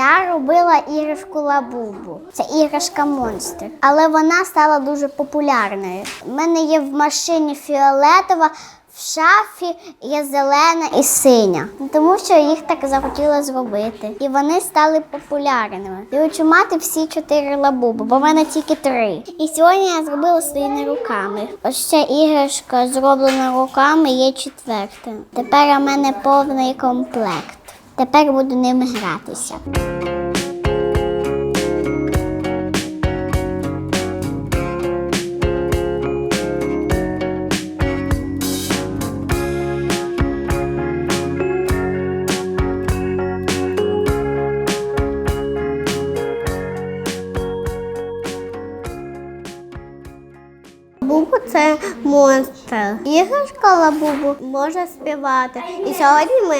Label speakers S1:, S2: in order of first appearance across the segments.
S1: Я робила іграшку лабубу. Це іграшка монстр. Але вона стала дуже популярною. У мене є в машині фіолетова, в шафі є зелена і синя. Тому що їх так захотіли зробити. І вони стали популярними. Я хочу мати всі чотири лабуби, бо в мене тільки три. І сьогодні я зробила своїми руками. Ось ця іграшка зроблена руками, є четверта. Тепер у мене повний комплект. Тепер буду ними гратися.
S2: Монстр. Іграшка лабубу може співати. І сьогодні ми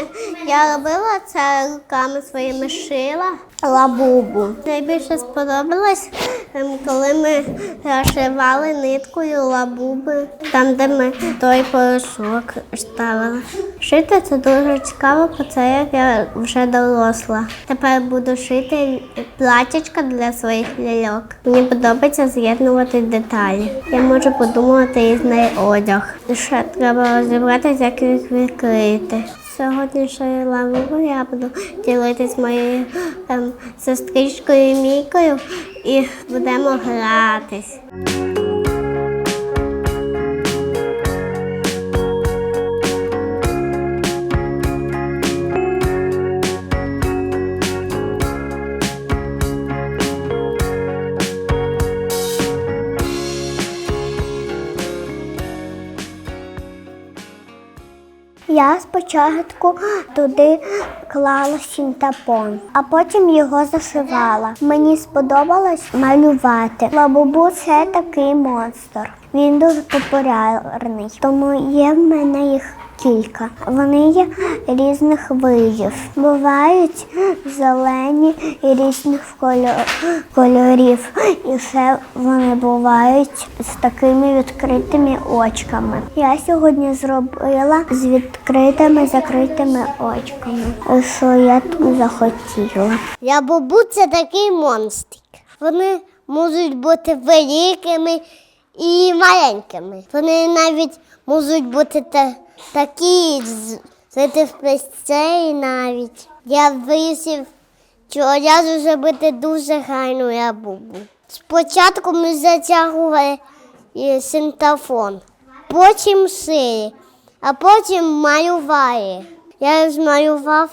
S2: я робила це руками своїми шила лабубу. Найбільше сподобалось, ем, коли ми розшивали ниткою лабуби, там, де ми той порошок ставили. Шити це дуже цікаво, бо це як я вже доросла. Тепер буду шити платячка для своїх ляльок. Мені подобається з'єднувати деталі. Я можу подумати із неї одяг. Ще треба розібратися, як їх відкрити. Сьогодні лаву я буду ділитися з моєю ем, сестричкою Мійкою і будемо гратись.
S1: Я спочатку туди клала сінтапон, а потім його зашивала. Мені сподобалось малювати. Лабубу це такий монстр. Він дуже популярний, тому є в мене їх кілька. Вони є різних видів. Бувають зелені і різних кольорів. І ще вони бувають з такими відкритими очками. Я сьогодні зробила з відкритими закритими очками, що я тут захотіла.
S2: Я бабу це такий монстрик. Вони можуть бути великими і маленькими. Вони навіть можуть бути та, такі плесцеї навіть. Я вирішив, що разу зробити дуже гарну ябубу. Спочатку ми затягували е, синтафон, потім шиї, а потім малювали. Я змалював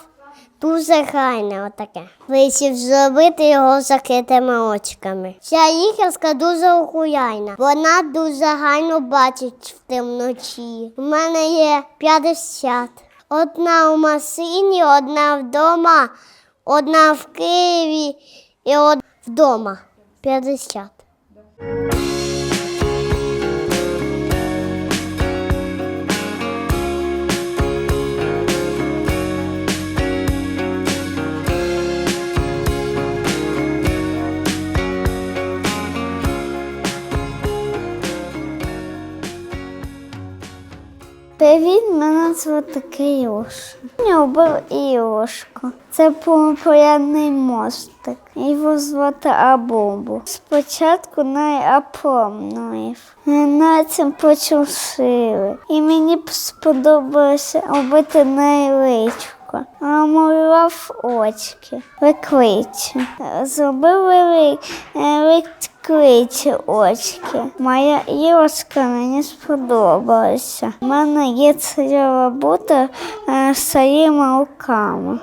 S2: Дуже гарне отаке. Вирішив зробити його закритими очками. Ця іграшка дуже охуяйна. Вона дуже гарно бачить в темночі. У мене є 50. Одна у машині, одна вдома, одна в Києві і одна вдома. 50.
S1: Привіт, мене звати Кирюш. Я робив іграшку. Це популярний мостик. Його звати Абубу. Спочатку найапомнув. На цим потім шили. І мені сподобалося робити найличко. Намалював очки, викличі. Зробив викличі очки. Моя іграшка мені сподобалася. У мене є ця робота з своїми руками.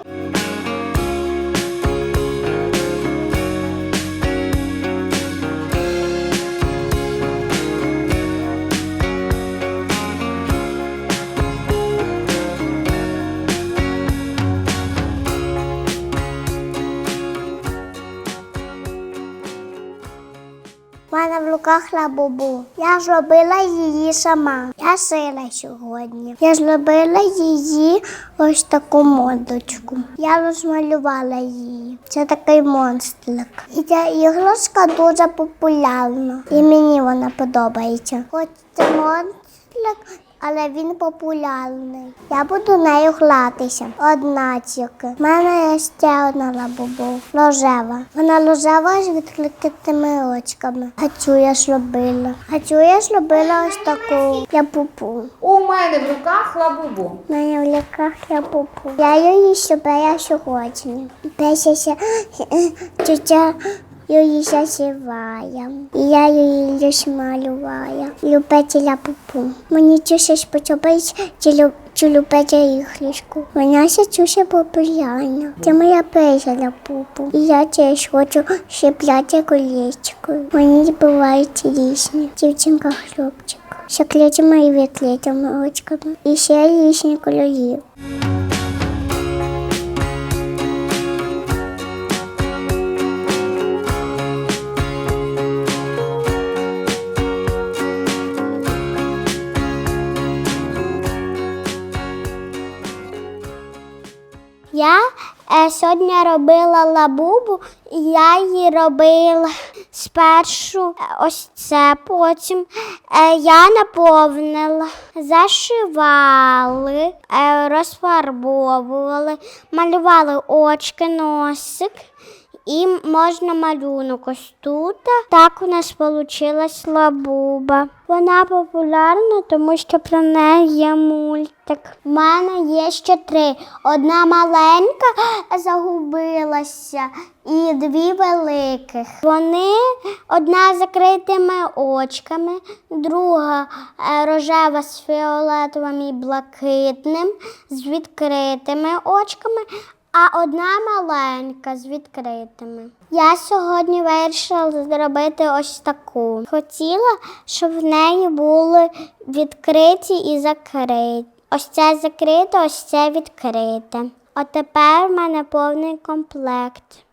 S2: Мене в руках лабубу. Я зробила її сама. Я шила сьогодні. Я зробила її ось таку модочку. Я розмалювала її. Це такий монстрик. І ця іграшка дуже популярна. І мені вона подобається. Хоч це монстрик,
S3: але він популярний. Я буду нею гратися. Одна тільки. У мене є ще одна лабубу. Рожева. Вона рожева з відкритими очками. Цю я ж робила. А цю я ж робила ось таку ляпупу.
S4: У мене в руках лабубу.
S3: У мене в ліках ляпупу. Я її шибаю сьогодні. Песяся тетя її засіває. І я її лише малюваю. Ляпупу. Мені щось подобається, чи, лю- чи любити іграшку. Вона ще ще популярна. Це моя перша ляпупу. І я теж хочу шипляти колечко. Вони бувають різні. Дівчинка, хлопчик. Ще клетями і відклетями очками. І ще різні кольорів. Я е, сьогодні робила лабубу, я її робила спершу е, ось це, потім е, я наповнила, зашивали, розфарбовували, малювали очки, носик. І можна малюнок ось тут. Так у нас вийшла лабуба. Вона популярна, тому що про неї є мультик. У мене є ще три. Одна маленька загубилася і дві великих. Вони одна з закритими очками, друга е, рожева з фіолетовим і блакитним, з відкритими очками, а одна маленька з відкритими. Я сьогодні вирішила зробити ось таку. Хотіла, щоб в неї були відкриті і закриті. Ось це закрите, ось це відкрите. А тепер в мене повний комплект.